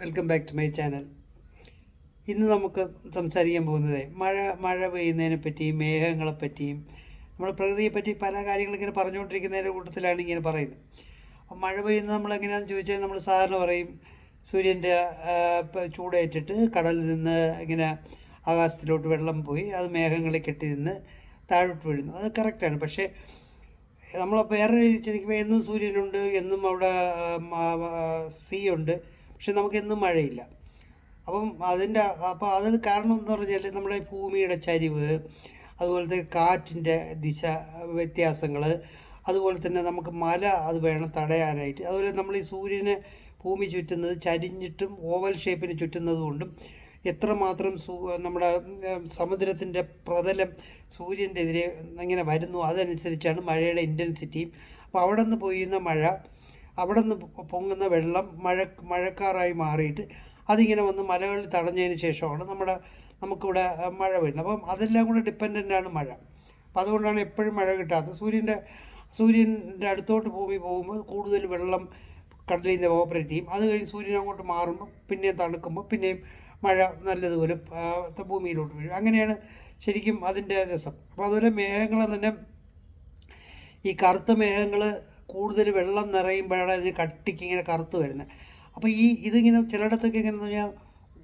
Welcome back to my channel ഇന്ന് നമുക്ക് സംസാരിക്കാൻ പോകുന്നത് മഴ മഴ പെയ്യുന്നതിനെ പറ്റിയും മേഘങ്ങളെ പറ്റിയും നമ്മൾ പ്രകൃതിയെപ്പറ്റി പല കാര്യങ്ങളും ഇങ്ങനെ പറഞ്ഞുകൊണ്ടിരിക്കുന്നതിന്റെ കൂട്ടത്തിലാണ് ഇങ്ങനെ പറയുന്നത്. അപ്പം മഴ പെയ്യുന്നത് നമ്മൾ എങ്ങനെയാണെന്ന് ചോദിച്ചാൽ നമ്മൾ സാധാരണ പറയും സൂര്യന്റെ ചൂടേറ്റിട്ട് കടലിൽ നിന്ന് ഇങ്ങനെ ആകാശത്തിലോട്ട് വെള്ളം പോയി അത് മേഘങ്ങളിൽ കെട്ടി നിന്ന് താഴോട്ട് വീഴുന്നു. അത് കറക്റ്റാണ്. പക്ഷേ നമ്മൾ വേറെ രീതിയിൽ ചിന്തിക്കുമ്പോൾ എന്നും സൂര്യനുണ്ട് എന്നും അവിടെ സീ ഉണ്ട്. പക്ഷെ നമുക്ക് എന്നും മഴയില്ല. അപ്പം അതിന്റെ അപ്പോൾ അതിന് കാരണം എന്ന് പറഞ്ഞാൽ നമ്മുടെ ഭൂമിയുടെ ചരിവ് അതുപോലത്തെ കാറ്റിന്റെ ദിശ വ്യത്യാസങ്ങൾ അതുപോലെ തന്നെ നമുക്ക് മല അത് വേണം തടയാനായിട്ട്. അതുപോലെ നമ്മൾ ഈ സൂര്യനെ ഭൂമി ചുറ്റുന്നത് ചരിഞ്ഞിട്ടും ഓവൽ ഷേപ്പിന് ചുറ്റുന്നത് കൊണ്ടും എത്രമാത്രം സൂ നമ്മുടെ സമുദ്രത്തിന്റെ പ്രതലം സൂര്യന്റെ എതിരെ ഇങ്ങനെ വരുന്നു അതനുസരിച്ചാണ് മഴയുടെ ഇന്റൻസിറ്റിയും അപ്പോൾ അവിടെ നിന്ന് പോയിരുന്ന മഴ അവിടെ നിന്ന് പൊങ്ങുന്ന വെള്ളം മഴ മഴക്കാറായി മാറിയിട്ട് അതിങ്ങനെ വന്ന് മലകളിൽ തടഞ്ഞതിന് ശേഷമാണ് നമ്മുടെ നമുക്കിവിടെ മഴ വരുന്നത് അപ്പം അതെല്ലാം കൂടെ ഡിപ്പെൻഡന്റാണ് മഴ. അപ്പം അതുകൊണ്ടാണ് എപ്പോഴും മഴ കിട്ടാത്തത്. സൂര്യന്റെ സൂര്യന്റെ അടുത്തോട്ട് ഭൂമി പോകുമ്പോൾ കൂടുതൽ വെള്ളം കടലിൽ നിന്ന് ഓപ്പറേറ്റ് ചെയ്യും അത് കഴിഞ്ഞ് സൂര്യൻ അങ്ങോട്ട് മാറുമ്പോൾ പിന്നെയും തണുക്കുമ്പോൾ പിന്നെയും മഴ നല്ലതുപോലെ ഭൂമിയിലോട്ട് വീഴും. അങ്ങനെയാണ് ശരിക്കും അതിന്റെ രസം. അപ്പോൾ അതുപോലെ മേഘങ്ങൾ തന്നെ ഈ കറുത്ത മേഘങ്ങൾ കൂടുതൽ വെള്ളം നിറയുമ്പോഴാണ് അതിന് കട്ടിക്ക് ഇങ്ങനെ കറുത്ത് വരുന്നത്. അപ്പോൾ ഈ ഇതിങ്ങനെ ചിലയിടത്തൊക്കെ ഇങ്ങനെ പറഞ്ഞാൽ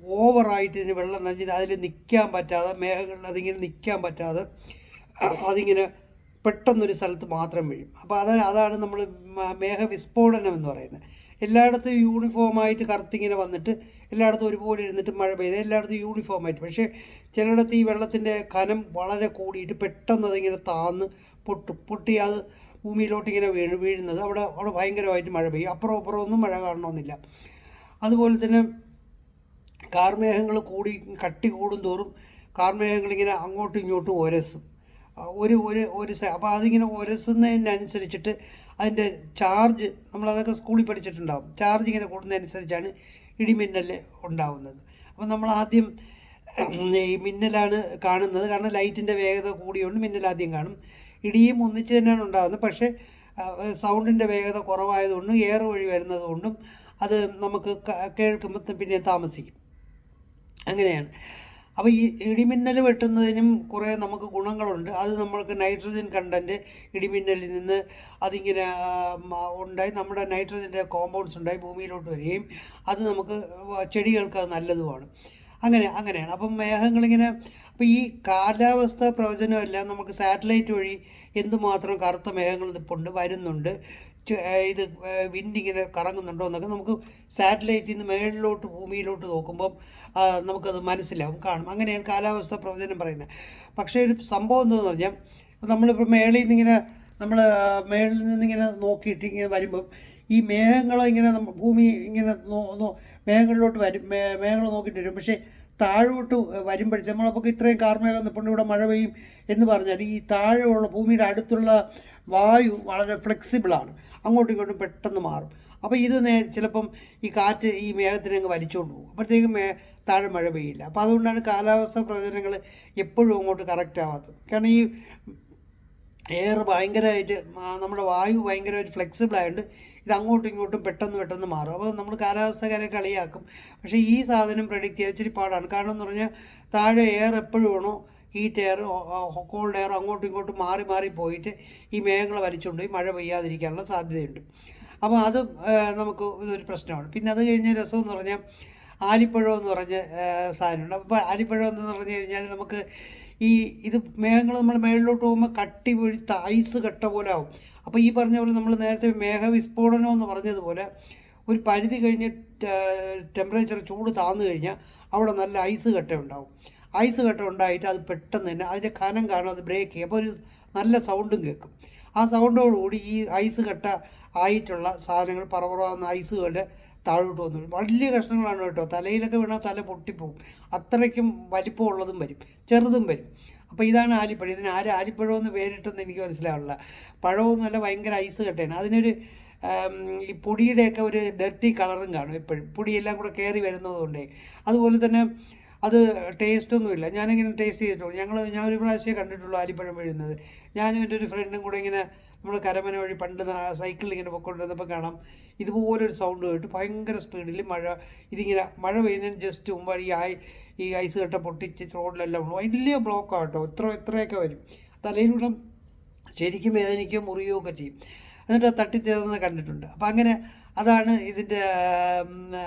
ഓവറായിട്ട് ഇതിന് വെള്ളം നനഞ്ഞ് അതിൽ നിൽക്കാൻ പറ്റാതെ മേഘങ്ങളിൽ അതിങ്ങനെ നിൽക്കാൻ പറ്റാതെ അതിങ്ങനെ പെട്ടെന്നൊരു സ്ഥലത്ത് മാത്രം വീഴും. അപ്പോൾ അത് അതാണ് നമ്മൾ മേഘ വിസ്ഫോടനം എന്ന് പറയുന്നത്. എല്ലായിടത്തും യൂണിഫോമായിട്ട് കറുത്തിങ്ങനെ വന്നിട്ട് എല്ലായിടത്തും ഒരുപോലെ ഇരുന്നിട്ട് മഴ പെയ്ത് എല്ലായിടത്തും യൂണിഫോമായിട്ട് പക്ഷേ ചിലയിടത്ത് ഈ വെള്ളത്തിന്റെ കനം വളരെ കൂടിയിട്ട് പെട്ടെന്ന് അതിങ്ങനെ താന്ന് പൊട്ടും. പൊട്ടി അത് ഭൂമിയിലോട്ട് ഇങ്ങനെ വീണ് വീഴുന്നത്. അവിടെ അവിടെ ഭയങ്കരമായിട്ട് മഴ പെയ്യും. അപ്പുറം അപ്പുറം ഒന്നും മഴ കാണണമെന്നില്ല. അതുപോലെ തന്നെ കാർമേഘങ്ങൾ കൂടി കട്ടി കൂടും തോറും കാർമേഘങ്ങളിങ്ങനെ അങ്ങോട്ടും ഇങ്ങോട്ടും ഒരസും. ഒരു ഒരു ഒരു അപ്പോൾ അതിങ്ങനെ ഒരസുന്നതിനനുസരിച്ചിട്ട് അതിന്റെ ചാർജ് നമ്മളതൊക്കെ സ്കൂളിൽ പഠിച്ചിട്ടുണ്ടാവും. ചാർജ് ഇങ്ങനെ കൂടുന്നതനുസരിച്ചാണ് ഇടിമിന്നൽ ഉണ്ടാവുന്നത്. അപ്പോൾ നമ്മൾ ആദ്യം ഈ മിന്നലാണ് കാണുന്നത്. കാരണം ലൈറ്റിന്റെ വേഗത കൂടിയോണ്ട് മിന്നൽ ആദ്യം കാണും. ഇടിയും ഒന്നിച്ച് തന്നെയാണ് ഉണ്ടാകുന്നത്. പക്ഷേ സൗണ്ടിന്റെ വേഗത കുറവായതുകൊണ്ടും എയർ വഴി വരുന്നത് കൊണ്ടും അത് നമുക്ക് കേൾക്കുമ്പോൾ പിന്നെ താമസിക്കും. അങ്ങനെയാണ്. അപ്പോൾ ഈ ഇടിമിന്നൽ വെട്ടുന്നതിനും കുറേ നമുക്ക് ഗുണങ്ങളുണ്ട്. അത് നമ്മൾക്ക് നൈട്രജൻ കണ്ടന്റ് ഇടിമിന്നലിൽ നിന്ന് അതിങ്ങനെ ഉണ്ടായി. നമ്മുടെ നൈട്രജന്റെ കോമ്പൗണ്ട്സ് ഉണ്ടായി ഭൂമിയിലോട്ട് വരികയും അത് നമുക്ക് ചെടികൾക്ക് അത് നല്ലതുമാണ്. അങ്ങനെ അങ്ങനെയാണ്. അപ്പം മേഘങ്ങളിങ്ങനെ അപ്പോൾ ഈ കാലാവസ്ഥ പ്രവചനമെല്ലാം നമുക്ക് സാറ്റലൈറ്റ് വഴി എന്തുമാത്രം കറുത്ത മേഘങ്ങൾ നിൽപ്പുണ്ട് വരുന്നുണ്ട്? ഇത് വിൻഡ് ഇങ്ങനെ കറങ്ങുന്നുണ്ടോ എന്നൊക്കെ നമുക്ക് സാറ്റലൈറ്റിൽ നിന്ന് മേളിലോട്ട് ഭൂമിയിലോട്ട് നോക്കുമ്പം നമുക്കത് മനസ്സിലാവും കാണും. അങ്ങനെയാണ് കാലാവസ്ഥ പ്രവചനം പറയുന്നത്. പക്ഷേ ഒരു സംഭവം എന്താണെന്ന് പറഞ്ഞാൽ നമ്മളിപ്പോൾ മേളിൽ നിന്നിങ്ങനെ നമ്മൾ മേളിൽ നിന്നിങ്ങനെ നോക്കിയിട്ട് ഇങ്ങനെ വരുമ്പം ഈ മേഘങ്ങൾ ഇങ്ങനെ നമ്മൾ ഭൂമി ഇങ്ങനെ മേഘങ്ങളിലോട്ട് വരും മേഘങ്ങൾ നോക്കിയിട്ട് വരും. പക്ഷേ താഴോട്ട് വരുമ്പോഴേ നമ്മളപ്പോൾ ഇത്രയും കാർമേഘം നിൽപ്പുണ്ട് ഇവിടെ മഴ പെയ്യും എന്ന് പറഞ്ഞാൽ ഈ താഴെയുള്ള ഭൂമിയുടെ അടുത്തുള്ള വായു വളരെ ഫ്ലെക്സിബിളാണ്. അങ്ങോട്ടും ഇങ്ങോട്ടും പെട്ടെന്ന് മാറും. അപ്പോൾ ഇത് നേ ചിലപ്പം ഈ കാറ്റ് ഈ മേഘത്തിനെ അങ്ങ് വലിച്ചുകൊണ്ട് പോകും. അപ്പോഴത്തേക്കും മേ താഴെ മഴ പെയ്യില്ല. അപ്പോൾ അതുകൊണ്ടാണ് കാലാവസ്ഥ പ്രവചനങ്ങൾ എപ്പോഴും അങ്ങോട്ട് കറക്റ്റ് ആവാത്തത്. കാരണം ഈ എയർ ഭയങ്കരമായിട്ട് നമ്മുടെ വായു ഭയങ്കരമായിട്ട് ഫ്ലെക്സിബിൾ ആയതുകൊണ്ട് ഇത് അങ്ങോട്ടും ഇങ്ങോട്ടും പെട്ടെന്ന് പെട്ടെന്ന് മാറും. അപ്പോൾ നമ്മൾ കാലാവസ്ഥക്കാരെ കളിയാക്കും. പക്ഷേ ഈ സാധനം പ്രഡിക്റ്റ് ചെയ്യാൻ ഇച്ചിരി പാടാണ്. കാരണം എന്ന് പറഞ്ഞാൽ താഴെ എയർ എപ്പോഴും വേണോ ഹീറ്റ് എയർ കോൾഡ് എയർ അങ്ങോട്ടും ഇങ്ങോട്ടും മാറി മാറി പോയിട്ട് ഈ മേഘങ്ങൾ വലിച്ചുകൊണ്ട് മഴ പെയ്യാതിരിക്കാനുള്ള സാധ്യതയുണ്ട്. അപ്പോൾ അത് നമുക്ക് ഇതൊരു പ്രശ്നമാണ്. പിന്നെ അത് കഴിഞ്ഞ രസം എന്ന് പറഞ്ഞാൽ ആലിപ്പഴം എന്ന് പറഞ്ഞ സാധനമുണ്ട്. അപ്പോൾ ആലിപ്പഴം എന്ന് പറഞ്ഞു കഴിഞ്ഞാൽ നമുക്ക് ഈ ഇത് മേഘങ്ങൾ നമ്മൾ മേളിലോട്ട് പോകുമ്പോൾ കട്ടി വീഴ്ത്ത ഐസ് കട്ട പോലെ ആവും. അപ്പോൾ ഈ പറഞ്ഞ പോലെ നമ്മൾ നേരത്തെ മേഘവിസ്ഫോടനം എന്ന് പറഞ്ഞതുപോലെ ഒരു പരിധി കഴിഞ്ഞ് ടെമ്പറേച്ചർ ചൂട് താന്നു കഴിഞ്ഞാൽ അവിടെ നല്ല ഐസ് കട്ട ഉണ്ടാവും. ഐസ് കട്ട ഉണ്ടായിട്ട് അത് പെട്ടെന്ന് തന്നെ അതിന്റെ കനം കാരണം അത് ബ്രേക്ക് ചെയ്യും. അപ്പോൾ ഒരു നല്ല സൗണ്ടും കേൾക്കും. ആ സൗണ്ടോടുകൂടി ഈ ഐസ് കട്ട ആയിട്ടുള്ള സാധനങ്ങൾ പറവറാവുന്ന ഐസുകളുടെ താഴോട്ട് വന്നു. വലിയ കഷ്ണങ്ങളാണ് കേട്ടോ. തലയിലൊക്കെ വീണാൽ തല പൊട്ടിപ്പോവും അത്രയ്ക്കും വലിപ്പമുള്ളതും വരും. ചെറുതും വരും. അപ്പോൾ ഇതാണ് ആലിപ്പഴം. ഇതിന് ആര് ആലിപ്പഴം എന്ന് പേരിട്ടെന്ന് എനിക്ക് മനസ്സിലാവില്ല പഴമൊന്നുമല്ല ഭയങ്കര ഐസ് കട്ടയാണ്. അതിനൊരു ഈ പൊടിയുടെയൊക്കെ ഒരു ഡർട്ടി കളറും കാണും എപ്പോഴും. പൊടിയെല്ലാം കൂടെ കയറി വരുന്നതുകൊണ്ടേ അതുപോലെ തന്നെ അത് ടേസ്റ്റൊന്നുമില്ല ഞാനിങ്ങനെ ടേസ്റ്റ് ചെയ്തിട്ടുള്ളൂ. ഞങ്ങൾ ഞാൻ ഒരു പ്രാവശ്യമേ കണ്ടിട്ടുള്ളൂ ആലിപ്പഴം വീഴുന്നത്. ഞാനും എന്റെ ഒരു ഫ്രണ്ടും കൂടെ ഇങ്ങനെ നമ്മൾ കരമന വഴി പണ്ട് സൈക്കിളിൽ ഇങ്ങനെ പൊയ്ക്കൊണ്ടിരുന്നപ്പോൾ കാണാം ഇതുപോലൊരു സൗണ്ട് കേട്ട് ഭയങ്കര സ്പീഡിൽ മഴ ഇതിങ്ങനെ മഴ പെയ്യുന്നതിന് ജസ്റ്റ് മുമ്പ് ഈ ആയി ഈ ഐസ് കട്ട പൊട്ടിച്ച് റോഡിലെല്ലാം ഉണ്ട് വലിയ ബ്ലോക്കാണ് കേട്ടോ. എത്ര എത്രയൊക്കെ വരും. തലയിലൂടെ ശരിക്കും വേദനിക്കുകയോ മുറിയുകയോ ഒക്കെ ചെയ്യും. എന്നിട്ട് അത് തട്ടിത്തേർന്ന് കണ്ടിട്ടുണ്ട്. അപ്പോൾ അങ്ങനെ അതാണ് ഇതിന്റെ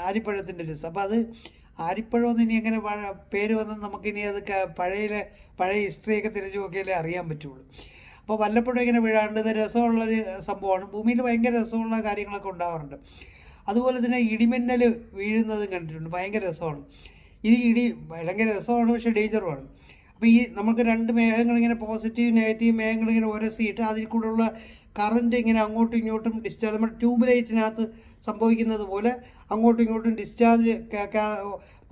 അരിപ്പഴത്തിന്റെ രസം. അപ്പോൾ അത് ആരിപ്പഴം ഇനി എങ്ങനെ പേര് വന്നാൽ നമുക്കിനി അത് പഴയ പഴയ ഹിസ്റ്ററിയൊക്കെ തിരിച്ചു നോക്കിയാലേ അറിയാൻ പറ്റുള്ളൂ. അപ്പോൾ വല്ലപ്പോഴും ഇങ്ങനെ വീഴാണ്ട് ഇത് രസമുള്ളൊരു സംഭവമാണ്. ഭൂമിയിൽ ഭയങ്കര രസമുള്ള കാര്യങ്ങളൊക്കെ ഉണ്ടാവാറുണ്ട്. അതുപോലെ തന്നെ ഇടിമിന്നൽ വീഴുന്നതും കണ്ടിട്ടുണ്ട്. ഭയങ്കര രസമാണ്. ഇത് ഇടി ഭയങ്കര രസമാണ് പക്ഷേ ഡേഞ്ചറുമാണ്. അപ്പോൾ ഈ നമുക്ക് രണ്ട് മേഘങ്ങൾ ഇങ്ങനെ പോസിറ്റീവ് നെഗറ്റീവ് മേഘങ്ങൾ ഇങ്ങനെ ഉരസിയിട്ട് അതിൽ കൂടെയുള്ള കറണ്ട് ഇങ്ങനെ അങ്ങോട്ടും ഇങ്ങോട്ടും ഡിസ്ചാർജ് നമ്മുടെ ട്യൂബ് ലൈറ്റിനകത്ത് സംഭവിക്കുന്നത് പോലെ അങ്ങോട്ടും ഇങ്ങോട്ടും ഡിസ്ചാർജ്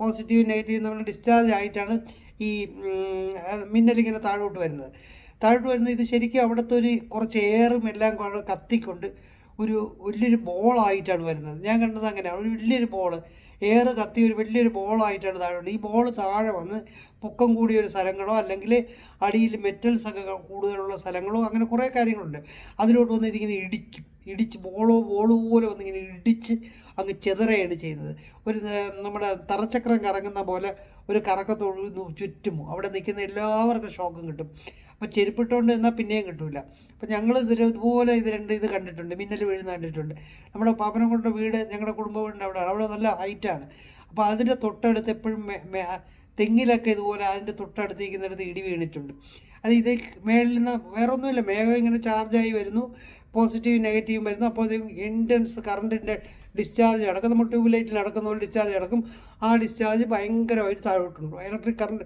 പോസിറ്റീവ് നെഗറ്റീവ് നമ്മൾ ഡിസ്ചാർജ് ആയിട്ടാണ് ഈ മിന്നലിങ്ങനെ താഴോട്ട് വരുന്നത്. താഴോട്ട് വരുന്ന ഇത് ശരിക്കും അവിടുത്തെ ഒരു കുറച്ച് എയറും എല്ലാം കത്തിക്കൊണ്ട് ഒരു വലിയൊരു ബോളായിട്ടാണ് വരുന്നത്. ഞാൻ കണ്ടത് അങ്ങനെയാണ്. ഒരു വലിയൊരു ബോൾ എയർ കത്തി ഒരു വലിയൊരു ബോളായിട്ടാണ് താഴെ ഈ ബോൾ താഴെ വന്ന് പൊക്കം കൂടിയ ഒരു സ്ഥലങ്ങളോ അല്ലെങ്കിൽ അടിയിൽ മെറ്റൽസ് ഒക്കെ കൂടുതലുള്ള സ്ഥലങ്ങളോ അങ്ങനെ കുറേ കാര്യങ്ങളുണ്ട്. അതിലോട്ട് വന്ന് ഇതിങ്ങനെ ഇടിക്കും. ഇടിച്ച് ബോളോ ബോളോ പോലെ വന്നിങ്ങനെ ഇടിച്ച് അങ്ങ് ചെതറയാണ് ചെയ്യുന്നത്. ഒരു നമ്മുടെ തറച്ചക്രം കറങ്ങുന്ന പോലെ ഒരു കറക്കത്തൊഴുന്നു ചുറ്റും. അവിടെ നിൽക്കുന്ന എല്ലാവർക്കും ഷോക്കും കിട്ടും. അപ്പോൾ ചെരുപ്പിട്ടുകൊണ്ട് നിന്നാൽ പിന്നെയും കിട്ടില്ല അപ്പോൾ ഞങ്ങൾ ഇതിൽ ഇതുപോലെ ഇത് രണ്ട് ഇത് കണ്ടിട്ടുണ്ട് മിന്നൽ വീഴുന്ന കണ്ടിട്ടുണ്ട്. നമ്മുടെ പാപ്പനംകൊണ്ട വീട് ഞങ്ങളുടെ കുടുംബ വീടിന്റെ അവിടെയാണ് അവിടെ നല്ല ഹൈറ്റാണ് അപ്പോൾ അതിന്റെ തൊട്ടടുത്ത് എപ്പോഴും തെങ്ങിലൊക്കെ ഇതുപോലെ അതിന്റെ തൊട്ടടുത്തിരിക്കുന്നിടത്ത് ഇടി വീണിട്ടുണ്ട്. അത് ഇത് മേളിൽ നിന്ന് വേറെ ഒന്നുമില്ല മേഘം ഇങ്ങനെ ചാർജായി വരുന്നു പോസിറ്റീവ് നെഗറ്റീവും വരുന്നു. അപ്പോൾ ഇൻഡൻസ് കറണ്ടിന്റെ ഡിസ്ചാർജ് നടക്കും നമ്മൾ ട്യൂബ് ലൈറ്റിൽ നടക്കുന്ന പോലെ ഡിസ്ചാർജ് നടക്കും ആ ഡിസ്ചാർജ് ഭയങ്കരമായിട്ട് താഴോട്ടുണ്ട് ഇലക്ട്രിക് കറണ്ട്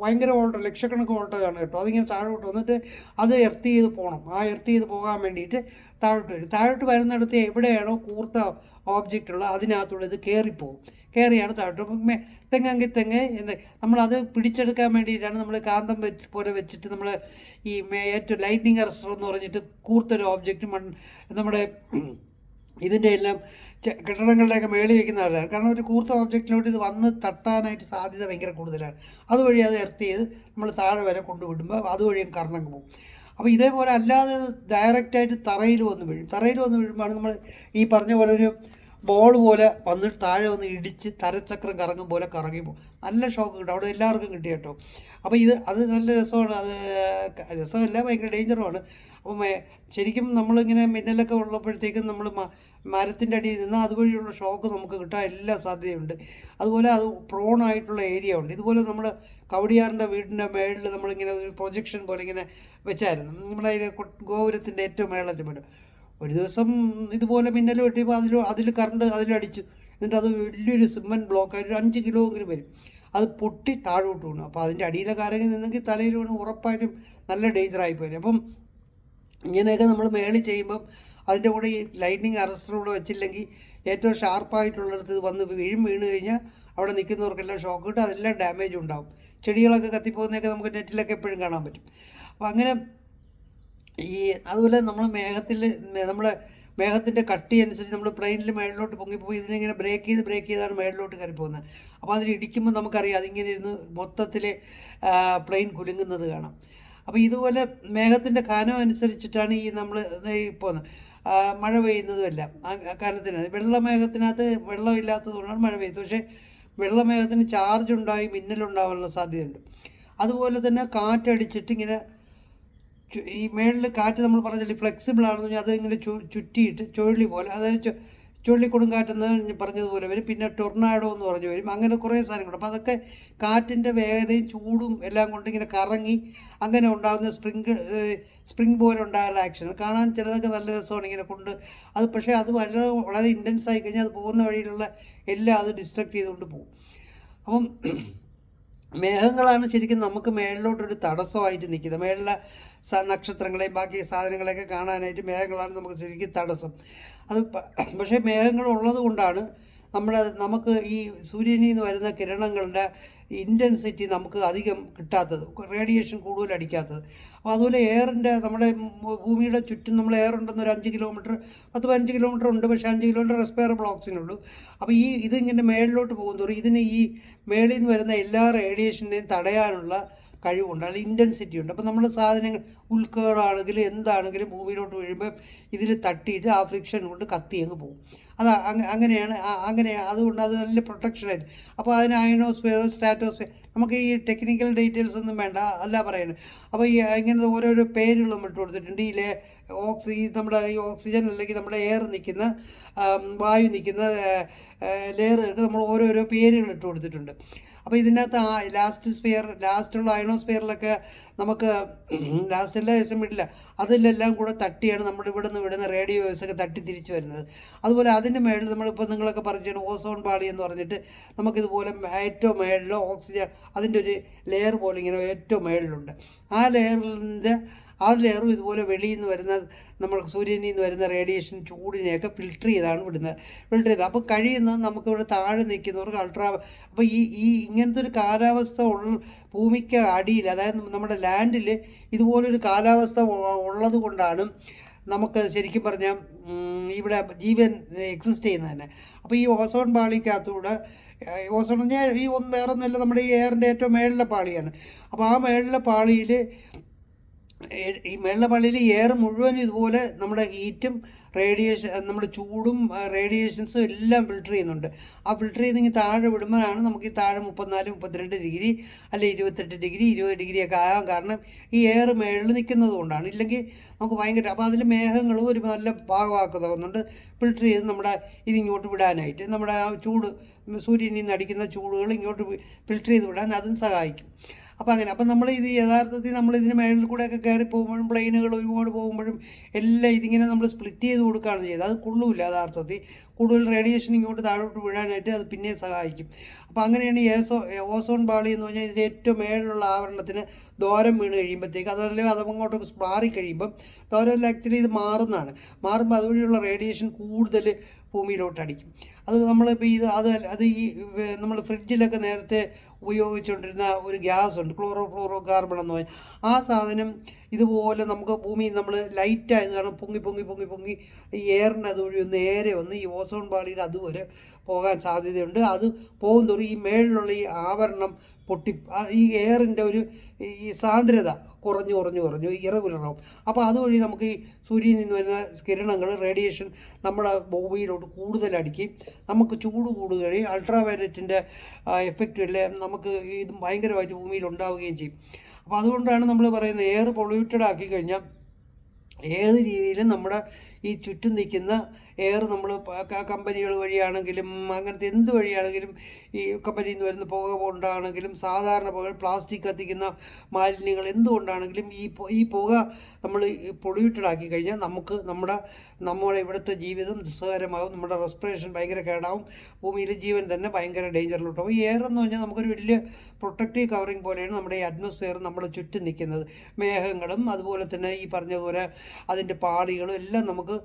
ഭയങ്കര വോൾട്ടേജ് ലക്ഷക്കണക്ക് വോൾട്ടേജാണ് കേട്ടോ. അതിങ്ങനെ താഴോട്ട് വന്നിട്ട് അത് എർത്ത് ചെയ്ത് പോകണം. ആ എർത്ത് ചെയ്ത് പോകാൻ വേണ്ടിയിട്ട് താഴോട്ട് വരും. താഴോട്ട് വരുന്നിടത്ത് എവിടെയാണോ കൂർത്ത ഓബ്ജക്റ്റ് ഉള്ളത് അതിനകത്തൂടെ ഇത് കയറിപ്പോകും കയറിയാണ് താഴോട്ട് അപ്പം തെങ്ങെങ്കിൽ തെങ്ങ് എന്ത് നമ്മളത് പിടിച്ചെടുക്കാൻ വേണ്ടിയിട്ടാണ് നമ്മൾ കാന്തം വെച്ച് പോലെ വെച്ചിട്ട് നമ്മൾ ഈ ഏറ്റവും ലൈറ്റിനിങ് അറസ്റ്റർ എന്ന് പറഞ്ഞിട്ട് കൂർത്തൊരു ഓബ്ജക്റ്റ് മൺ നമ്മുടെ ഇതിന്റെ എല്ലാം കെട്ടിടങ്ങളുടെയൊക്കെ മേളിൽ വയ്ക്കുന്ന ആളാണ്. കാരണം ഒരു കൂർത്ത ഓബ്ജക്റ്റിലോട്ട് ഇത് വന്ന് തട്ടാനായിട്ട് സാധ്യത ഭയങ്കര കൂടുതലാണ്. അതുവഴി അത് എർത്ത് ചെയ്ത് നമ്മൾ താഴെ വരെ കൊണ്ടുവിടുമ്പോൾ അതുവഴിയും കറണ്ടങ്ങ് പോകും. അപ്പോൾ ഇതേപോലെ അല്ലാതെ ഡയറക്റ്റായിട്ട് തറയിൽ വന്ന് വീഴും. തറയിൽ വന്ന് വീഴുമ്പോഴാണ് നമ്മൾ ഈ പറഞ്ഞ പോലെ ഒരു ബോൾ പോലെ വന്നിട്ട് താഴെ വന്ന് ഇടിച്ച് തരച്ചക്രം കറങ്ങും പോലെ കറങ്ങി പോകും. നല്ല ഷോക്ക് കിട്ടും. അവിടെ എല്ലാവർക്കും കിട്ടി കേട്ടോ. അപ്പോൾ ഇത് അത് നല്ല രസമാണ്. അത് രസമല്ല ഭയങ്കര ഡേഞ്ചറുമാണ് അപ്പം ശരിക്കും നമ്മളിങ്ങനെ മിന്നലൊക്കെ ഉള്ളപ്പോഴത്തേക്കും നമ്മൾ മരത്തിന്റെ അടിയിൽ നിന്ന് അതുവഴിയുള്ള ഷോക്ക് നമുക്ക് കിട്ടാൻ എല്ലാ സാധ്യതയുണ്ട്. അതുപോലെ അത് പ്രോൺ ആയിട്ടുള്ള ഏരിയ ഉണ്ട്. ഇതുപോലെ നമ്മൾ കവടിയാറിന്റെ വീടിന്റെ മേളിൽ നമ്മളിങ്ങനെ ഒരു പ്രൊജക്ഷൻ പോലെ ഇങ്ങനെ വെച്ചായിരുന്നു. നമ്മുടെ അതിലെ ഗോപുരത്തിന്റെ ഏറ്റവും മേളത്തിൽ പോലും ഒരു ദിവസം ഇതുപോലെ മിന്നൽ വെട്ടിയപ്പോൾ അതിൽ അതിൽ കറണ്ട് അതിലടിച്ചു. എന്നിട്ട് അത് വലിയൊരു സിമെന്റ് ബ്ലോക്കായിട്ട് അഞ്ച് കിലോ എങ്കിലും വരും. അത് പൊട്ടി താഴോട്ട് വീണു. അപ്പോൾ അതിന്റെ അടിയിലെ കാര്യങ്ങൾ നിന്നെങ്കിൽ തലയിൽ വീണ് ഉറപ്പായിട്ടും നല്ല ഡേഞ്ചറായി പോയി അപ്പം ഇങ്ങനെയൊക്കെ നമ്മൾ മേളിൽ ചെയ്യുമ്പം അതിന്റെ കൂടെ ഈ ലൈറ്റിനിങ് അറസ്റ്റർ കൂടെ വെച്ചില്ലെങ്കിൽ ഏറ്റവും ഷാർപ്പായിട്ടുള്ളിടത്ത് വന്ന് വീഴും വീണ് കഴിഞ്ഞാൽ അവിടെ നിൽക്കുന്നവർക്കെല്ലാം ഷോക്ക് കിട്ടും. അതെല്ലാം ഡാമേജ് ഉണ്ടാവും. ചെടികളൊക്കെ കത്തിപ്പോകുന്നതൊക്കെ നമുക്ക് നെറ്റിലൊക്കെ എപ്പോഴും കാണാൻ പറ്റും. അപ്പോൾ അങ്ങനെ ഈ അതുപോലെ നമ്മൾ മേഘത്തിൽ നമ്മൾ മേഘത്തിന്റെ കട്ടി അനുസരിച്ച് നമ്മൾ പ്ലെയിനിൽ മേളിലോട്ട് പൊങ്ങിപ്പോയി ഇതിനിങ്ങനെ ബ്രേക്ക് ചെയ്ത് ബ്രേക്ക് ചെയ്താണ് മേളിലോട്ട് കയറി പോകുന്നത്. അപ്പോൾ അതിൽ ഇടിക്കുമ്പോൾ നമുക്കറിയാം അതിങ്ങനെ ഇരുന്ന് മൊത്തത്തിൽ പ്ലെയിൻ കുലുങ്ങുന്നത് കാണാം. അപ്പോൾ ഇതുപോലെ മേഘത്തിന്റെ കനം അനുസരിച്ചിട്ടാണ് ഈ നമ്മൾ പോകുന്നത്. മഴ പെയ്യുന്നതുമല്ല. ആ കനത്തിനകത്ത് വെള്ളമേഘത്തിനകത്ത് വെള്ളമില്ലാത്തതുകൊണ്ടാണ് മഴ പെയ്യുന്നത്. പക്ഷേ വെള്ളമേഘത്തിന് ചാർജ് ഉണ്ടായി മിന്നലുണ്ടാവാനുള്ള സാധ്യതയുണ്ട്. അതുപോലെ തന്നെ കാറ്റടിച്ചിട്ട് ഇങ്ങനെ ഈ മേളിൽ കാറ്റ് നമ്മൾ പറഞ്ഞില്ലേ ഫ്ലെക്സിബിൾ ആണെന്ന് പറഞ്ഞാൽ അത് ഇങ്ങനെ ചുറ്റിയിട്ട് ചുഴലി പോലെ അതായത് ചു- ചുഴലി കൊടുങ്കാറ്റെന്ന് ഞാൻ പറഞ്ഞതുപോലെ വരും. പിന്നെ ടൊർണാഡോ എന്ന് പറഞ്ഞു വരും. അങ്ങനെ കുറേ സാധനങ്ങളുണ്ട്. അപ്പോൾ അതൊക്കെ കാറ്റിന്റെ വേഗതയും ചൂടും എല്ലാം കൊണ്ട് ഇങ്ങനെ കറങ്ങി അങ്ങനെ ഉണ്ടാകുന്ന സ്പ്രിങ് സ്പ്രിങ് പോലെ ഉണ്ടായുള്ള ആക്ഷൻ. കാണാൻ ചിലതൊക്കെ നല്ല രസമാണ് ഇങ്ങനെ കൊണ്ട്. അത് പക്ഷേ അത് വളരെ വളരെ ഇന്റൻസ് ആയി കഴിഞ്ഞാൽ അത് പോകുന്ന വഴിയിലുള്ള എല്ലാം അത് ഡിസ്ട്രക്ട് ചെയ്തുകൊണ്ട് പോകും. അപ്പം മേഘങ്ങളാണ് ശരിക്കും നമുക്ക് മേളിലോട്ടൊരു തടസ്സമായിട്ട് നിൽക്കുന്നത്. മേളിലെ നക്ഷത്രങ്ങളെയും ബാക്കി സാധനങ്ങളെയൊക്കെ കാണാനായിട്ട് മേഘങ്ങളാണ് നമുക്ക് ശരിക്കും തടസ്സം. അത് പക്ഷേ മേഘങ്ങൾ ഉള്ളത് കൊണ്ടാണ് നമ്മുടെ നമുക്ക് ഈ സൂര്യനിൽ നിന്ന് വരുന്ന കിരണങ്ങളുടെ ഇന്റൻസിറ്റി നമുക്ക് അധികം കിട്ടാത്തത്. റേഡിയേഷൻ കൂടുതൽ അടിക്കാത്തത്. അപ്പോൾ അതുപോലെ എയറിന്റെ നമ്മുടെ ഭൂമിയുടെ ചുറ്റും നമ്മൾ എയർ ഉണ്ടെന്ന് ഒരു അഞ്ച് കിലോമീറ്റർ പത്ത് പതിനഞ്ച് കിലോമീറ്റർ ഉണ്ട്. പക്ഷേ അഞ്ച് കിലോമീറ്റർ ഓക്സിജൻ ഉള്ളൂ അപ്പോൾ ഈ ഇതിങ്ങനെ മേളിലോട്ട് പോകുന്നതോറും ഇതിന് ഈ മേളിൽ നിന്ന് വരുന്ന എല്ലാ റേഡിയേഷന്റെയും തടയാനുള്ള കഴിവുണ്ട്. അല്ലെങ്കിൽ ഇന്റൻസിറ്റി ഉണ്ട്. അപ്പോൾ നമ്മുടെ സാധനങ്ങൾ ഉൾക്കേടാണെങ്കിലും എന്താണെങ്കിലും ഭൂമിയിലോട്ട് വീഴുമ്പോൾ ഇതിൽ തട്ടിയിട്ട് ആ ഫ്രിക്ഷൻ കൊണ്ട് കത്തി അങ്ങ് പോകും. അതാ അങ്ങനെയാണ് അങ്ങനെയാണ് അങ്ങനെ അതുകൊണ്ട് അത് നല്ല പ്രൊട്ടക്ഷനായിട്ട് അപ്പോൾ അതിന് അയനോസ്ഫിയർ സ്റ്റാറ്റോസ്ഫിയർ നമുക്ക് ഈ ടെക്നിക്കൽ ഡീറ്റെയിൽസ് ഒന്നും വേണ്ട അല്ല പറയുന്നത് അപ്പോൾ ഈ ഇങ്ങനത്തെ ഓരോരോ പേരുകൾ നമ്മൾ ഇട്ട് കൊടുത്തിട്ടുണ്ട്. ഈ ഓക്സി നമ്മുടെ ഈ ഓക്സിജൻ അല്ലെങ്കിൽ നമ്മുടെ എയർ നിൽക്കുന്ന വായു നിൽക്കുന്ന ലെയറുകൾക്ക് നമ്മൾ ഓരോരോ പേരുകൾ ഇട്ട് കൊടുത്തിട്ടുണ്ട്. അപ്പോൾ ഇതിനകത്ത് ആ ലാസ്റ്റ് സ്പിയർ ലാസ്റ്റുള്ള അയണോസ്ഫിയറിലൊക്കെ നമുക്ക് ലാസ്റ്റ് എല്ലാ ദിവസം വിടില്ല അതിലെല്ലാം കൂടെ തട്ടിയാണ് നമ്മുടെ ഇവിടെ നിന്ന് വിടുന്ന റേഡിയോ വേവ്സ് ഒക്കെ തട്ടി തിരിച്ചു വരുന്നത്. അതുപോലെ അതിന്റെ മേളിൽ നമ്മളിപ്പോൾ നിങ്ങളൊക്കെ പറഞ്ഞു ഓസോൺ പാളി എന്ന് പറഞ്ഞിട്ട് നമുക്കിതുപോലെ ഏറ്റവും മേളിലോ ഓക്സിജൻ അതിന്റെ ഒരു ലെയർ പോലെ ഇങ്ങനെ ഏറ്റവും മേളിലുണ്ട്. ആ ലെയറിന്റെ ലെയറും ഇതുപോലെ വെളിയിൽ നിന്ന് വരുന്ന നമ്മൾ സൂര്യനിൽ നിന്ന് വരുന്ന റേഡിയേഷൻ ചൂടിനെയൊക്കെ ഫിൽട്ടർ ചെയ്താണ് വിടുന്നത്. ഫിൽട്ടർ ചെയ്ത്. അപ്പോൾ കഴിയുന്നത് നമുക്കിവിടെ താഴെ നിൽക്കുന്നവർക്ക് അൾട്രാ അപ്പോൾ ഈ ഈ ഇങ്ങനത്തെ ഒരു കാലാവസ്ഥ ഉള്ള ഭൂമിക്ക് അടിയിൽ അതായത് നമ്മുടെ ലാൻഡിൽ ഇതുപോലൊരു കാലാവസ്ഥ ഉള്ളത് കൊണ്ടാണ് നമുക്ക് ശരിക്കും പറഞ്ഞാൽ ഇവിടെ ജീവൻ എക്സിസ്റ്റ് ചെയ്യുന്നത് തന്നെ. അപ്പോൾ ഈ ഓസോൺ പാളിക്കകത്തൂടെ ഓസോൺ പറഞ്ഞാൽ ഈ ഒന്ന് വേറെ ഒന്നുമില്ല നമ്മുടെ ഈ എയറിന്റെ ഏറ്റവും മേളിലെ പാളിയാണ്. അപ്പോൾ ആ മേളിലെ പാളിയിൽ ഈ മേളിലെ എയർ മുഴുവൻ ഇതുപോലെ നമ്മുടെ ഹീറ്റും റേഡിയേഷൻ നമ്മുടെ ചൂടും റേഡിയേഷൻസും എല്ലാം ഫിൽട്ടർ ചെയ്യുന്നുണ്ട്. ആ ഫിൽട്ടർ ചെയ്ത് ഇങ്ങനെ താഴെ വിടുമ്പോഴാണ് നമുക്ക് ഈ താഴെ മുപ്പത്തിനാല് മുപ്പത്തിരണ്ട് ഡിഗ്രി അല്ലെ ഇരുപത്തെട്ട് ഡിഗ്രി ഇരുപത് ഡിഗ്രി ഒക്കെ ആകാൻ കാരണം ഈ എയർ മേളിൽ നിൽക്കുന്നത് കൊണ്ടാണ്. ഇല്ലെങ്കിൽ നമുക്ക് ഭയങ്കര അപ്പോൾ അതിൽ മേഘങ്ങളും ഒരു നല്ല ഭാഗമാക്കുന്നുണ്ട്. ഫിൽട്ടർ ചെയ്ത് നമ്മുടെ ഇതിങ്ങോട്ട് വിടാനായിട്ട്. നമ്മുടെ ആ ചൂട് സൂര്യനിൽ നിന്ന് അടിക്കുന്ന ചൂടുകൾ ഇങ്ങോട്ട് ഫിൽട്ടർ ചെയ്ത് വിടാൻ അതും സഹായിക്കും. അപ്പോൾ അങ്ങനെ അപ്പം നമ്മൾ ഇത് യഥാർത്ഥത്തിൽ നമ്മൾ ഇതിന് മേളിൽ കൂടെയൊക്കെ കയറി പോകുമ്പോഴും പ്ലെയിനുകൾ ഒരുപാട് പോകുമ്പോഴും എല്ലാം ഇതിങ്ങനെ നമ്മൾ സ്പ്ലിറ്റ് ചെയ്ത് കൊടുക്കുകയാണ് ചെയ്തത്. അത് കൊള്ളൂല യഥാർത്ഥത്തിൽ. കൂടുതൽ റേഡിയേഷൻ ഇങ്ങോട്ട് താഴോട്ട് വീഴാനായിട്ട് അത് പിന്നെ സഹായിക്കും. അപ്പോൾ അങ്ങനെയാണ് ഏസോ ഓസോൺ പാളി എന്ന് പറഞ്ഞാൽ ഇതിന്റെ ഏറ്റവും മേളിലുള്ള ആവരണത്തിന് ദോരം വീണ് കഴിയുമ്പോഴത്തേക്ക് അതല്ലെങ്കിൽ അത് അങ്ങോട്ടൊക്കെ മാറിക്കഴിയുമ്പം ദോരം ആക്ച്വലി ഇത് മാറുന്നതാണ്. മാറുമ്പോൾ അതുവഴിയുള്ള റേഡിയേഷൻ കൂടുതൽ ഭൂമിയിലോട്ട് അടിക്കും അത് നമ്മളിപ്പോൾ ഇത് അത് അത് ഈ നമ്മൾ ഫ്രിഡ്ജിലൊക്കെ നേരത്തെ ഉപയോഗിച്ചുകൊണ്ടിരുന്ന ഒരു ഗ്യാസ് ഉണ്ട് ക്ലോറോ ഫ്ലോറോ കാർബൺ എന്ന് പറയും ആ സാധനം ഇതുപോലെ നമുക്ക് ഭൂമി നമ്മൾ ലൈറ്റായത് കാരണം പൊങ്ങി പൊങ്ങി പൊങ്ങി പൊങ്ങി ഈ എയറിന്റെ അതുവഴി ഒന്ന് നേരെ വന്ന് ഈ ഓസോൺ പാളിയിൽ അതുവരെ പോകാൻ സാധ്യതയുണ്ട്. അത് പോകുന്നതോറും ഈ മേളിലുള്ള ഈ ആവരണം പൊട്ടി ഈ എയറിന്റെ ഒരു ഈ സാന്ദ്രത കുറഞ്ഞു കുറഞ്ഞു കുറഞ്ഞു ഇറഗുലറാവും അപ്പോൾ അതുവഴി നമുക്ക് ഈ സൂര്യനിൽ നിന്ന് വരുന്ന കിരണങ്ങൾ റേഡിയേഷൻ നമ്മുടെ ഭൂമിയിലോട്ട് കൂടുതലടിക്കുകയും നമുക്ക് ചൂട് കൂടുകയും അൾട്രാ വയലറ്റിന്റെ എഫക്റ്റ് എല്ലാം നമുക്ക് ഇത് ഭയങ്കരമായിട്ട് ഭൂമിയിൽ ഉണ്ടാവുകയും ചെയ്യും. അപ്പോൾ അതുകൊണ്ടാണ് നമ്മൾ പറയുന്നത് എയർ പൊള്യൂട്ടഡ് ആക്കി കഴിഞ്ഞാൽ ഏത് രീതിയിലും നമ്മുടെ ഈ ചുറ്റും നിൽക്കുന്ന എയർ നമ്മൾ കമ്പനികൾ വഴിയാണെങ്കിലും അങ്ങനത്തെ എന്ത് വഴിയാണെങ്കിലും ഈ കമ്പനിയിൽ നിന്ന് വരുന്ന പുക കൊണ്ടാണെങ്കിലും സാധാരണ പുക പ്ലാസ്റ്റിക് കത്തിക്കുന്ന മാലിന്യങ്ങൾ എന്തുകൊണ്ടാണെങ്കിലും ഈ ഈ പുക നമ്മൾ പൊള്യൂട്ടഡ് ആക്കി കഴിഞ്ഞാൽ നമുക്ക് നമ്മുടെ നമ്മുടെ ഇവിടുത്തെ ജീവിതം ദുസ്സഹരമാകും നമ്മുടെ റെസ്പിറേഷൻ ഭയങ്കര കേടാവും ഭൂമിയിലെ ജീവൻ തന്നെ ഭയങ്കര ഡേഞ്ചറിലോട്ടാവും. ഈ എയർ എന്ന് പറഞ്ഞാൽ നമുക്കൊരു വലിയ പ്രൊട്ടക്റ്റീവ് കവറിങ് പോലെയാണ് നമ്മുടെ ഈ അറ്റ്മോസ്ഫിയർ നമ്മുടെ ചുറ്റും നിൽക്കുന്നത്. മേഘങ്ങളും അതുപോലെ തന്നെ ഈ പറഞ്ഞതുപോലെ അതിന്റെ പാളികളും എല്ലാം നമുക്ക്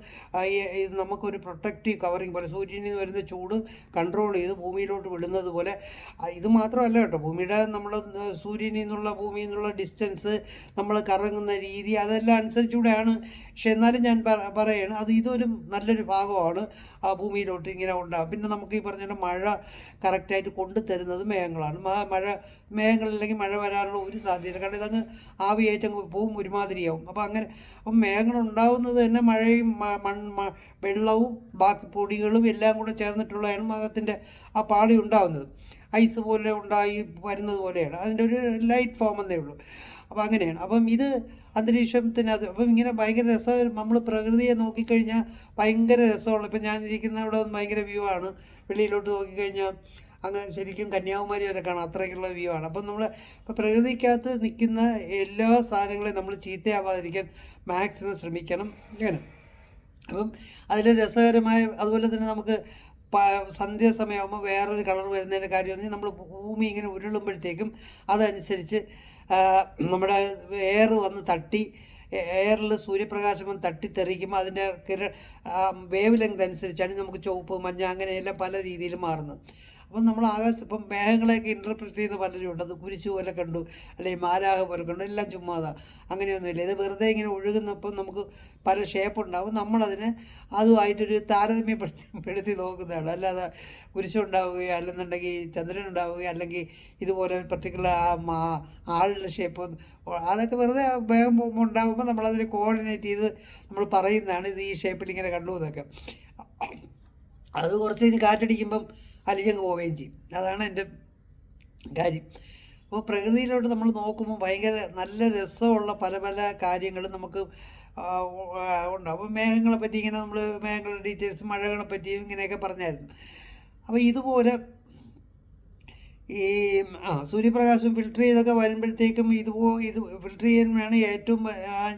നമുക്കൊരു പ്രൊട്ടക്റ്റീവ് കവറിങ് പോലെ സൂര്യനിൽ നിന്ന് വരുന്ന ചൂട് കൺട്രോൾ ചെയ്ത് ഭൂമിയിലോട്ട് വിടുന്നത് പോലെ ഇത് മാത്രമല്ല കേട്ടോ. ഭൂമിയുടെ നമ്മൾ സൂര്യനിൽ നിന്നുള്ള ഭൂമിയിൽ നിന്നുള്ള ഡിസ്റ്റൻസ് നമ്മൾ കറങ്ങുന്ന രീതി അതെല്ലാം അനുസരിച്ചുകൂടെയാണ് പക്ഷെ എന്നാലും ഞാൻ പറയുകയാണ് അത് ഇതൊരു നല്ലൊരു ഭാഗമാണ് ആ ഭൂമിയിലോട്ട് ഇങ്ങനെ ഉണ്ടാകും പിന്നെ നമുക്ക് ഈ പറഞ്ഞ മഴ കറക്റ്റായിട്ട് കൊണ്ടുതരുന്നത് മേഘങ്ങളാണ്. മഴ മേഘങ്ങളില്ലെങ്കിൽ മഴ വരാനുള്ള ഒരു സാധ്യത കാരണം ഇതങ്ങ് ആവിയേറ്റം പോവും ഒരുമാതിരിയാവും. അപ്പോൾ അങ്ങനെ അപ്പം മേഘങ്ങൾ ഉണ്ടാവുന്നത് തന്നെ മഴയും മ- മൺ വെള്ളവും ബാക്കി പൊടികളും എല്ലാം കൂടെ ചേർന്നിട്ടുള്ളതാണ് മേഘത്തിന്റെ ആ പാളി ഉണ്ടാവുന്നത്. ഐസ് പോലെ ഉണ്ടായി വരുന്നത് പോലെയാണ്. അതിന്റെ ഒരു ലൈറ്റ് ഫോം എന്നേ ഉള്ളൂ. അപ്പോൾ അങ്ങനെയാണ്. അപ്പം ഇത് അന്തരീക്ഷത്തിനകത്ത് അപ്പം ഇങ്ങനെ ഭയങ്കര രസം നമ്മൾ പ്രകൃതിയെ നോക്കിക്കഴിഞ്ഞാൽ ഭയങ്കര രസമുള്ള ഇപ്പം ഞാൻ ഇരിക്കുന്ന അവിടെ ഭയങ്കര വ്യൂ ആണ്. വെളിയിലോട്ട് നോക്കിക്കഴിഞ്ഞാൽ അങ്ങ് ശരിക്കും കന്യാകുമാരി വരെ കാണാം. അത്രയ്ക്കുള്ള വ്യൂ ആണ്. അപ്പം നമ്മൾ ഇപ്പം പ്രകൃതിക്കകത്ത് നിൽക്കുന്ന എല്ലാ സാധനങ്ങളെയും നമ്മൾ ചീത്തയാവാതിരിക്കാൻ മാക്സിമം ശ്രമിക്കണം. ഇങ്ങനെ. അപ്പം അതിൽ രസകരമായ അതുപോലെ തന്നെ നമുക്ക് പ- സന്ധ്യാസമയമാകുമ്പോൾ വേറൊരു കളർ വരുന്നതിന്റെ കാര്യം എന്ന് നമ്മൾ ഭൂമി ഇങ്ങനെ ഉരുളുമ്പോഴത്തേക്കും അതനുസരിച്ച് നമ്മുടെ എയർ വന്ന് തട്ടി എയറിൽ സൂര്യപ്രകാശം വന്ന് തട്ടിത്തെറിക്കുമ്പോൾ അതിന്റെ കിര വേവ് ലെങ്ത് അനുസരിച്ചാണ് നമുക്ക് ചുവപ്പ് മഞ്ഞ അങ്ങനെയെല്ലാം പല രീതിയിൽ മാറുന്നത്. അപ്പം നമ്മൾ ആകാശം ഇപ്പം മേഘങ്ങളെയൊക്കെ ഇന്റർപ്രറ്റ് ചെയ്ത് പലരും ഉണ്ട്. അത് കുരിശ് പോലെ കണ്ടു. അല്ലെങ്കിൽ മാലാഹ പോലെ കണ്ടു. എല്ലാം ചുമ്മാതാണ് അങ്ങനെയൊന്നുമില്ല. ഇത് വെറുതെ ഇങ്ങനെ ഒഴുകുന്നപ്പം നമുക്ക് പല ഷേപ്പ് ഉണ്ടാവും. നമ്മളതിനെ അതുമായിട്ടൊരു താരതമ്യപ്പെടുത്തി പെടുത്തി നോക്കുന്നതാണ്. അല്ലാതെ കുരിശുണ്ടാവുകയോ അല്ലെന്നുണ്ടെങ്കിൽ ചന്ദ്രൻ ഉണ്ടാവുകയോ അല്ലെങ്കിൽ ഇതുപോലെ പർട്ടിക്കുലർ ആ ആളുടെ ഷേപ്പ് അതൊക്കെ വെറുതെ വേഗം ഉണ്ടാകുമ്പോൾ നമ്മളതിനെ കോർഡിനേറ്റ് ചെയ്ത് നമ്മൾ പറയുന്നതാണ് ഇത് ഈ ഷേപ്പിൽ ഇങ്ങനെ കണ്ടു എന്നൊക്കെ. അത് കുറച്ച് കാറ്റടിക്കുമ്പം അലിഞ്ഞങ്ങ് പോവുകയും ചെയ്യും. അതാണ് എന്റെ കാര്യം. അപ്പോൾ പ്രകൃതിയിലോട്ട് നമ്മൾ നോക്കുമ്പോൾ ഭയങ്കര നല്ല രസമുള്ള പല പല കാര്യങ്ങളും നമുക്ക് ഉണ്ട്. അപ്പോൾ മേഘങ്ങളെ പറ്റി ഇങ്ങനെ നമ്മൾ മേഘങ്ങളുടെ ഡീറ്റെയിൽസ് മഴകളെ പറ്റിയും ഇങ്ങനെയൊക്കെ പറഞ്ഞായിരുന്നു. അപ്പോൾ ഇതുപോലെ ഈ ആ സൂര്യപ്രകാശം ഫിൽട്ടർ ചെയ്തൊക്കെ വരുമ്പോഴത്തേക്കും ഇതുപോ ഇത് ഫിൽട്ടർ ചെയ്യാനാണ് ഏറ്റവും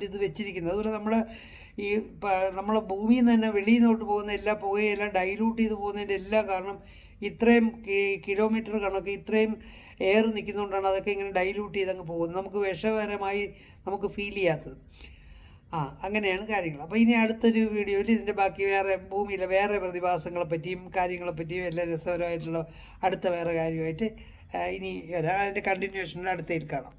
ഇത് വെച്ചിരിക്കുന്നത്. അതുപോലെ നമ്മൾ ഈ നമ്മളെ ഭൂമിയിൽ നിന്ന് തന്നെ വെളിയിൽ നിന്നോട്ട് പോകുന്ന എല്ലാ പുകയെല്ലാം ഡൈലൂട്ട് ചെയ്ത് പോകുന്നതിന്റെ എല്ലാ കാരണം ഇത്രയും കിലോമീറ്റർ കണക്ക് ഇത്രയും എയർ നിൽക്കുന്നതുകൊണ്ടാണ് അതൊക്കെ ഇങ്ങനെ ഡൈലൂട്ട് ചെയ്തങ്ങ് പോകുന്നത്. നമുക്ക് വിഷകരമായി നമുക്ക് ഫീൽ ചെയ്യാത്തത്. ആ അങ്ങനെയാണ് കാര്യങ്ങൾ. അപ്പോൾ ഇനി അടുത്തൊരു വീഡിയോയിൽ ഇതിന്റെ ബാക്കി വേറെ ഭൂമിയിലെ വേറെ പ്രതിഭാസങ്ങളെ പറ്റിയും കാര്യങ്ങളെ പറ്റിയും എല്ലാം രസകരമായിട്ടുള്ള അടുത്ത വേറെ കാര്യമായിട്ട് ഇനി വരാം. അതിന്റെ കണ്ടിന്യൂഷനിൽ അടുത്തതിൽ കാണാം.